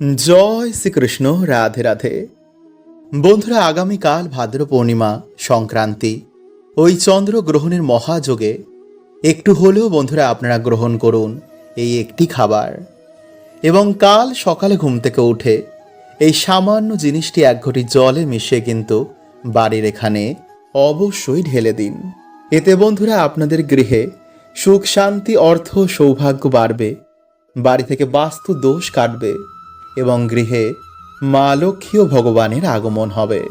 জয় শ্রীকৃষ্ণ, রাধে রাধে। বন্ধুরা, আগামীকাল ভাদ্র পূর্ণিমা সংক্রান্তি। ওই চন্দ্র গ্রহণের মহাযোগে একটু হলেও বন্ধুরা আপনারা গ্রহণ করুন এই একটি খাবার। এবং কাল সকালে ঘুম থেকে উঠে এই সামান্য জিনিসটি এক ঘটি জলে মিশিয়ে কিন্তু বাড়ির এখানে অবশ্যই ঢেলে দিন। এতে বন্ধুরা আপনাদের গৃহে সুখ, শান্তি, অর্থ, সৌভাগ্য বাড়বে। বাড়ি থেকে বাস্তু দোষ কাটবে। এবং গৃহে মা লক্ষ্মী ও ভগবানের আগমন হবে।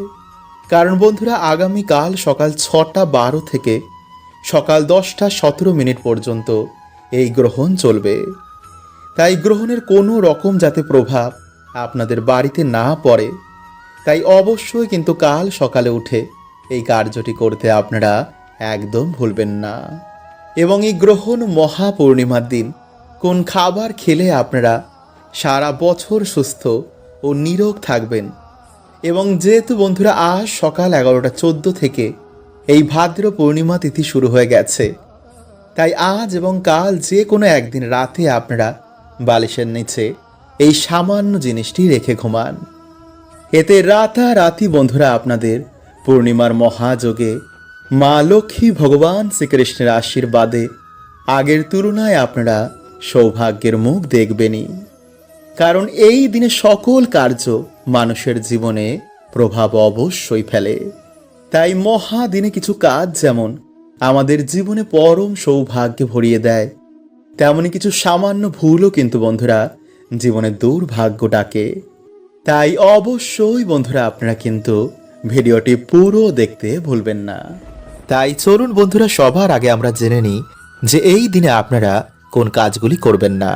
কারণ বন্ধুরা, আগামীকাল সকাল ছটা বারো থেকে সকাল দশটা সতেরো মিনিট পর্যন্ত এই গ্রহণ চলবে। তাই গ্রহণের কোনো রকম যাতে প্রভাব আপনাদের বাড়িতে না পড়ে, তাই অবশ্যই কিন্তু কাল সকালে উঠে এই কার্যটি করতে আপনারা একদম ভুলবেন না। এবং এই গ্রহণ মহাপূর্ণিমার দিন কোন খাবার খেলে আপনারা সারা বছর সুস্থ ও নিরোগ থাকবেন। এবং যেহেতু বন্ধুরা, আজ সকাল এগারোটা চোদ্দ থেকে এই ভাদ্র পূর্ণিমা তিথি শুরু হয়ে গেছে। তাই আজ এবং কাল যে কোনো একদিন রাতে আপনারা বালিশের নিচে এই সামান্য জিনিসটি রেখে ঘুমান। এতে রাতারাতি বন্ধুরা, আপনাদের পূর্ণিমার মহাযোগে মা লক্ষ্মী ভগবান শ্রীকৃষ্ণের আশীর্বাদে আগের তুলনায় আপনারা সৌভাগ্যের মুখ দেখবেনই। কারণ এই দিনে সকল কার্য মানুষের জীবনে প্রভাব অবশ্যই ফেলে। তাই মহা দিনে কিছু কাজ যেমন আমাদের জীবনে পরম সৌভাগ্য ভরিয়ে দেয়, তেমনি কিছু সামান্য ভুলও কিন্তু বন্ধুরা জীবনে দুর্ভাগ্য ডাকে। তাই অবশ্যই বন্ধুরা আপনারা কিন্তু ভিডিওটি পুরো দেখতে ভুলবেন না। তাই চলুন বন্ধুরা সবার আগে আমরা জেনে নিই যে এই দিনে আপনারা কোন কাজগুলি করবেন না।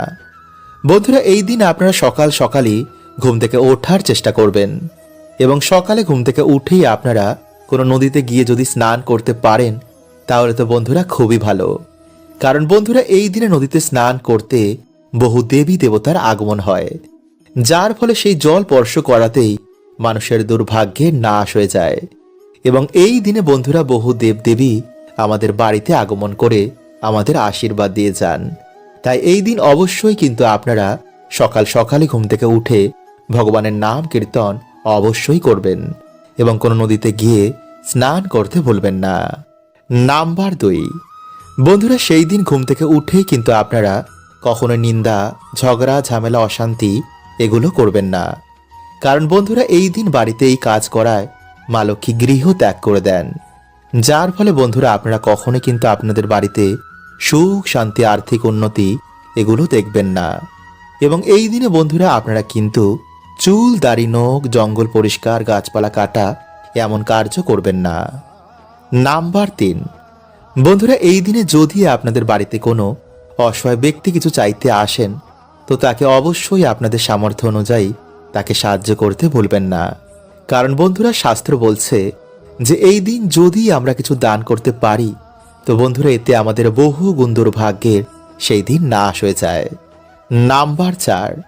বন্ধুরা, এই দিন আপনারা সকাল সকালই ঘুম থেকে ওঠার চেষ্টা করবেন এবং সকালে ঘুম থেকে উঠেই আপনারা কোনো নদীতে গিয়ে যদি স্নান করতে পারেন, তাহলে তো বন্ধুরা খুবই ভালো। কারণ বন্ধুরা, এই দিনে নদীতে স্নান করতে বহু দেবী দেবতার আগমন হয়, যার ফলে সেই জল স্পর্শ করাতেই মানুষের দুর্ভাগ্যে নাশ হয়ে যায়। এবং এই দিনে বন্ধুরা বহু দেবদেবী আমাদের বাড়িতে আগমন করে আমাদের আশীর্বাদ দিয়ে যান। তাই এই দিন অবশ্যই কিন্তু আপনারা সকাল সকালে ঘুম থেকে উঠে ভগবানের নাম কীর্তন অবশ্যই করবেন এবং কোনো নদীতে গিয়ে স্নান করতে ভুলবেন না। নাম্বার দুই। বন্ধুরা, সেই দিন ঘুম থেকে উঠেই কিন্তু আপনারা কখনো নিন্দা, ঝগড়া, ঝামেলা, অশান্তি এগুলো করবেন না। কারণ বন্ধুরা, এই দিন বাড়িতে এই কাজ করায় মা লক্ষ্মী গৃহ ত্যাগ করে দেন। যার ফলে বন্ধুরা, আপনারা কখনো কিন্তু আপনাদের বাড়িতে সুখ, শান্তি, আর্থিক উন্নতি এগুলো দেখবেন না। এবং এই দিনে বন্ধুরা আপনারা কিন্তু চুল, দাড়ি, নখ, জঙ্গল পরিষ্কার, গাছপালা কাটা এমন কার্য করবেন না। নাম্বার তিন, বন্ধুরা এই দিনে যদি আপনাদের বাড়িতে কোনো অসহায় ব্যক্তি কিছু চাইতে আসেন, তো তাকে অবশ্যই আপনাদের সামর্থ্য অনুযায়ী তাকে সাহায্য করতে ভুলবেন না। কারণ বন্ধুরা শাস্ত্র বলছে যে, এই দিন যদি আমরা কিছু দান করতে পারি তো বন্ধুরা, এতে আমাদের বহু গুণ দুর্ভাগ্যের সেই দিন নাশ হয়ে যায়। নাম্বার চার।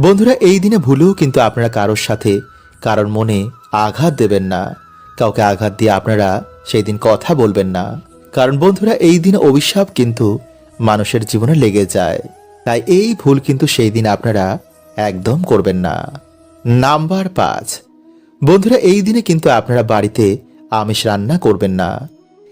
বন্ধুরা, এই দিনে ভুলেও কিন্তু আপনারা কারোর সাথে কারোর মনে আঘাত দেবেন না। কাউকে আঘাত দিয়ে আপনারা সেই দিন কথা বলবেন না। কারণ বন্ধুরা, এই দিনে অভিশাপ কিন্তু মানুষের জীবনে লেগে যায়। তাই এই ভুল কিন্তু সেই দিন আপনারা একদম করবেন না। নাম্বার পাঁচ। বন্ধুরা, এই দিনে কিন্তু আপনারা বাড়িতে আমিষ রান্না করবেন না।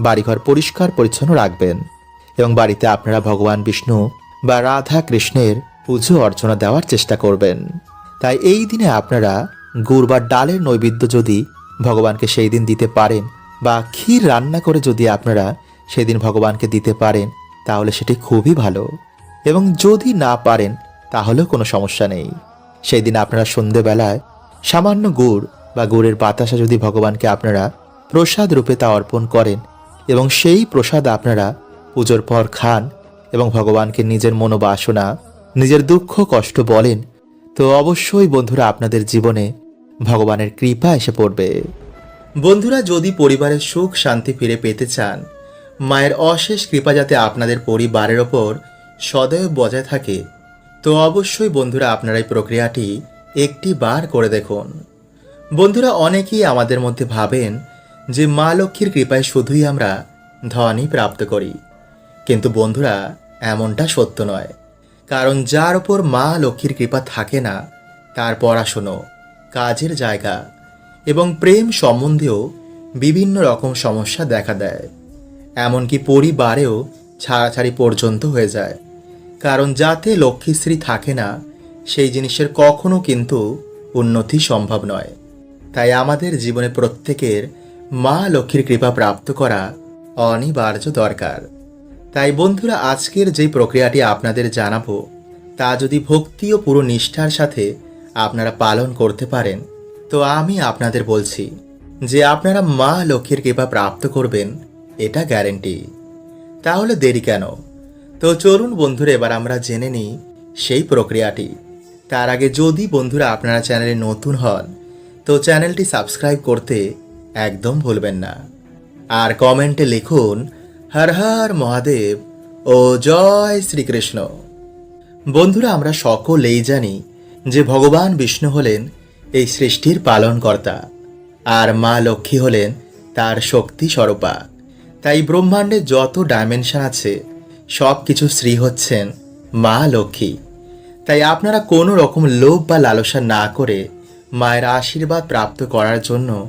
বাড়িঘর পরিষ্কার পরিচ্ছন্ন রাখবেন এবং বাড়িতে আপনারা ভগবান বিষ্ণু বা রাধা কৃষ্ণের পুজো অর্চনা দেওয়ার চেষ্টা করবেন। তাই এই দিনে আপনারা গুড় বা ডালের নৈবেদ্য যদি ভগবানকে সেই দিন দিতে পারেন বা ক্ষীর রান্না করে যদি আপনারা সেদিন ভগবানকে দিতে পারেন, তাহলে সেটি খুবই ভালো। এবং যদি না পারেন, তাহলেও কোনো সমস্যা নেই। সেই দিন আপনারা সন্ধেবেলায় সামান্য গুড় বা গুড়ের বাতাসা যদি ভগবানকে আপনারা প্রসাদ রূপে তা অর্পণ করেন এবং সেই প্রসাদ আপনারা পুজোর পর খান এবং ভগবানকে নিজের মনোবাসনা, নিজের দুঃখ, কষ্ট বলেন, তো অবশ্যই বন্ধুরা আপনাদের জীবনে ভগবানের কৃপা এসে পড়বে। বন্ধুরা, যদি পরিবারের সুখ শান্তি ফিরে পেতে চান, মায়ের অশেষ কৃপা যাতে আপনাদের পরিবারের ওপর সদয় বজায় থাকে, তো অবশ্যই বন্ধুরা আপনারা এই প্রক্রিয়াটি একটি বার করে দেখুন। বন্ধুরা, অনেকেই আমাদের মধ্যে ভাবেন যে মা লক্ষ্মীর কৃপায় শুধুই আমরা ধনই প্রাপ্ত করি। কিন্তু বন্ধুরা, এমনটা সত্য নয়। কারণ যার ওপর মা লক্ষ্মীর কৃপা থাকে না, তার পড়াশুনো, কাজের জায়গা এবং প্রেম সম্বন্ধেও বিভিন্ন রকম সমস্যা দেখা দেয়। এমনকি পরিবারেও ছাড়াছাড়ি পর্যন্ত হয়ে যায়। কারণ যাতে লক্ষ্মীশ্রী থাকে না, সেই জিনিসের কখনো কিন্তু উন্নতি সম্ভব নয়। তাই আমাদের জীবনে প্রত্যেকের মা লক্ষ্মীর কৃপা প্রাপ্ত করা অনিবার্য দরকার। তাই বন্ধুরা, আজকের যে প্রক্রিয়াটি আপনাদের জানাব, তা যদি ভক্তি ও পুরো নিষ্ঠার সাথে আপনারা পালন করতে পারেন, তো আমি আপনাদের বলছি যে আপনারা মা লক্ষ্মীর কৃপা প্রাপ্ত করবেন, এটা গ্যারেন্টি। তাহলে দেরি কেন? তো চলুন বন্ধুরা, এবার আমরা জেনে নিই সেই প্রক্রিয়াটি। তার আগে যদি বন্ধুরা আপনারা চ্যানেলে নতুন হন, তো চ্যানেলটি সাবস্ক্রাইব করতে একদম ভুলবেন না। আর কমেন্টে লিখুন, হর হর মহাদেব ও জয় শ্রীকৃষ্ণ। বন্ধুরা, আমরা সকলেই জানি যে ভগবান বিষ্ণু হলেন এই সৃষ্টির পালনকর্তা আর মা লক্ষ্মী হলেন তার শক্তি স্বরূপা। তাই ব্রহ্মাণ্ডে যত ডাইমেনশন আছে, সব কিছু শ্রী হচ্ছেন মা লক্ষ্মী। তাই আপনারা কোনো রকম লোভ বা লালসা না করে মায়ের আশীর্বাদ প্রাপ্ত করার জন্য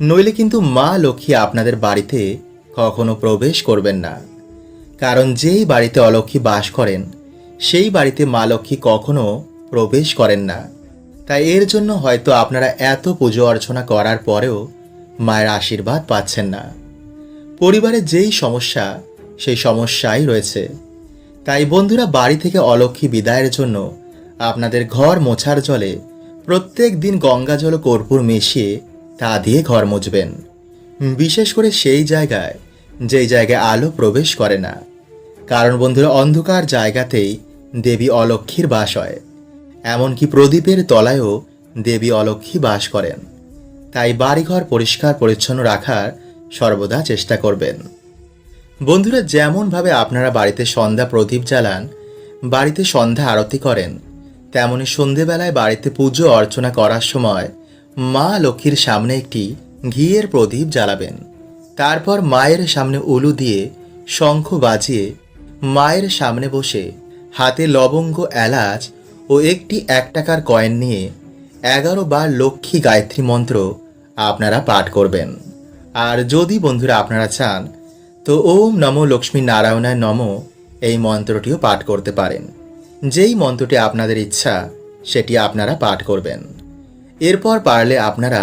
নইলে কিন্তু মা লক্ষ্মী আপনাদের বাড়িতে কখনো প্রবেশ করবেন না। কারণ যেই বাড়িতে অলক্ষ্মী বাস করেন, সেই বাড়িতে মা লক্ষ্মী কখনো প্রবেশ করেন না। তাই এর জন্য হয়তো আপনারা এত পুজো অর্চনা করার পরেও মায়ের আশীর্বাদ পাচ্ছেন না। পরিবারে যেই সমস্যা, সেই সমস্যাই রয়েছে। তাই বন্ধুরা, বাড়ি থেকে অলক্ষ্মী বিদায়ের জন্য আপনাদের ঘর মোছার জলে প্রত্যেক দিন গঙ্গা জল কর্পূর মিশিয়ে তা দিয়ে ঘর মুছবেন। বিশেষ করে সেই জায়গায়, যেই জায়গায় আলো প্রবেশ করে না। কারণ বন্ধুরা, অন্ধকার জায়গাতেই দেবী অলক্ষ্মীর বাস হয়। এমনকি প্রদীপের তলায়ও দেবী অলক্ষ্মী বাস করেন। তাই বাড়িঘর পরিষ্কার, পরিচ্ছন্ন রাখার সর্বদা চেষ্টা করবেন। বন্ধুরা, যেমনভাবে আপনারা বাড়িতে সন্ধ্যা প্রদীপ জ্বালান, বাড়িতে সন্ধ্যা আরতি করেন, তেমনি সন্ধেবেলায় বাড়িতে পুজো অর্চনা করার সময় মা লক্ষ্মীর সামনে একটি ঘিয়ের প্রদীপ জ্বালাবেন। তারপর মায়ের সামনে উলু দিয়ে শঙ্খ বাজিয়ে মায়ের সামনে বসে হাতে লবঙ্গ, এলাচ ও একটি এক টাকার কয়েন নিয়ে এগারো বার লক্ষ্মী গায়ত্রী মন্ত্র আপনারা পাঠ করবেন। আর যদি বন্ধুরা আপনারা চান, তো ওম নমো লক্ষ্মী নারায়ণায় নম এই মন্ত্রটিও পাঠ করতে পারেন। যেই মন্ত্রটি আপনাদের ইচ্ছা, সেটি আপনারা পাঠ করবেন। এরপর পারলে আপনারা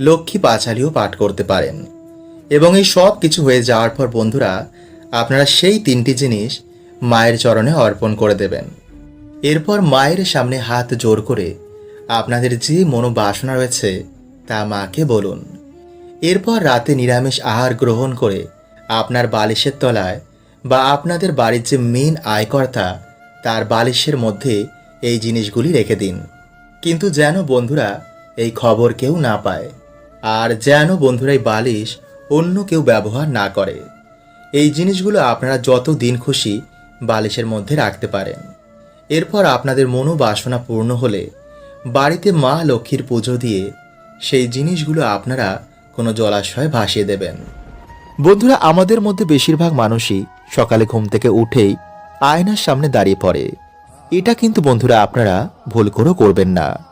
লক্ষ্মী পাঁচালিও পাঠ করতে পারেন। এবং এই সব কিছু হয়ে যাওয়ার পর বন্ধুরা, আপনারা সেই তিনটি জিনিস মায়ের চরণে অর্পণ করে দেবেন। এরপর মায়ের সামনে হাত জোর করে আপনাদের যে মনোবাসনা রয়েছে তা মাকে বলুন। এরপর রাতে নিরামিষ আহার গ্রহণ করে আপনার বালিশের তলায় বা আপনাদের বাড়ির যে মেন আয়কর্তা, তার বালিশের মধ্যে এই জিনিসগুলি রেখে দিন। কিন্তু যেন বন্ধুরা এই খবর কেউ না পায়। আর যেন বন্ধুরাই বালিশ অন্য কেউ ব্যবহার না করে। এই জিনিসগুলো আপনারা যত দিন খুশি বালিশের মধ্যে রাখতে পারেন। এরপর আপনাদের মনোবাসনা পূর্ণ হলে বাড়িতে মা লক্ষ্মীর পুজো দিয়ে সেই জিনিসগুলো আপনারা কোনো জলাশয়ে ভাসিয়ে দেবেন। বন্ধুরা, আমাদের মধ্যে বেশিরভাগ মানুষই সকালে ঘুম থেকে উঠেই আয়নার সামনে দাঁড়িয়ে পড়ে। এটা কিন্তু, বন্ধুরা, আপনারা ভুল করেও করবেন না।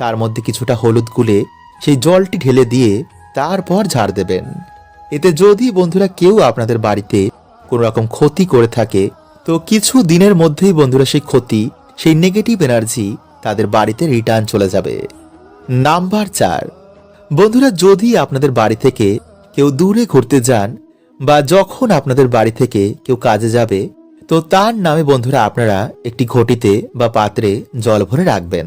তার মধ্যে কিছুটা হলুদ গুলে সেই জলটি ঢেলে দিয়ে তারপর ঝাড় দেবেন। এতে যদি বন্ধুরা কেউ আপনাদের বাড়িতে কোনো রকম ক্ষতি করে থাকে, তো কিছু দিনের মধ্যেই বন্ধুরা সেই ক্ষতি, সেই নেগেটিভ এনার্জি তাদের বাড়িতে রিটার্ন চলে যাবে। নাম্বার চার। বন্ধুরা, যদি আপনাদের বাড়ি থেকে কেউ দূরে ঘুরতে যান বা যখন আপনাদের বাড়ি থেকে কেউ কাজে যাবে, তো তার নামে বন্ধুরা আপনারা একটি ঘটিতে বা পাত্রে জল ভরে রাখবেন।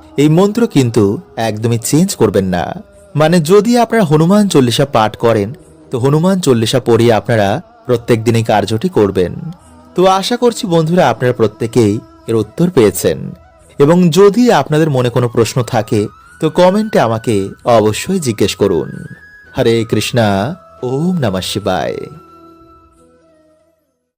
এই মন্ত্র কিন্তু একদমই চেঞ্জ করবেন না। মানে যদি আপনারা হনুমান চল্লিশা পাঠ করেন, তো হনুমান চল্লিশা পড়িয়ে আপনারা প্রত্যেক দিনই কার্যটি করবেন। তো আশা করছি বন্ধুরা আপনারা প্রত্যেকেই এর উত্তর পেয়েছেন। এবং যদি আপনাদের মনে কোনো প্রশ্ন থাকে, তো কমেন্টে আমাকে অবশ্যই জিজ্ঞেস করুন। হরে কৃষ্ণা, ওম নমঃ শিবায়।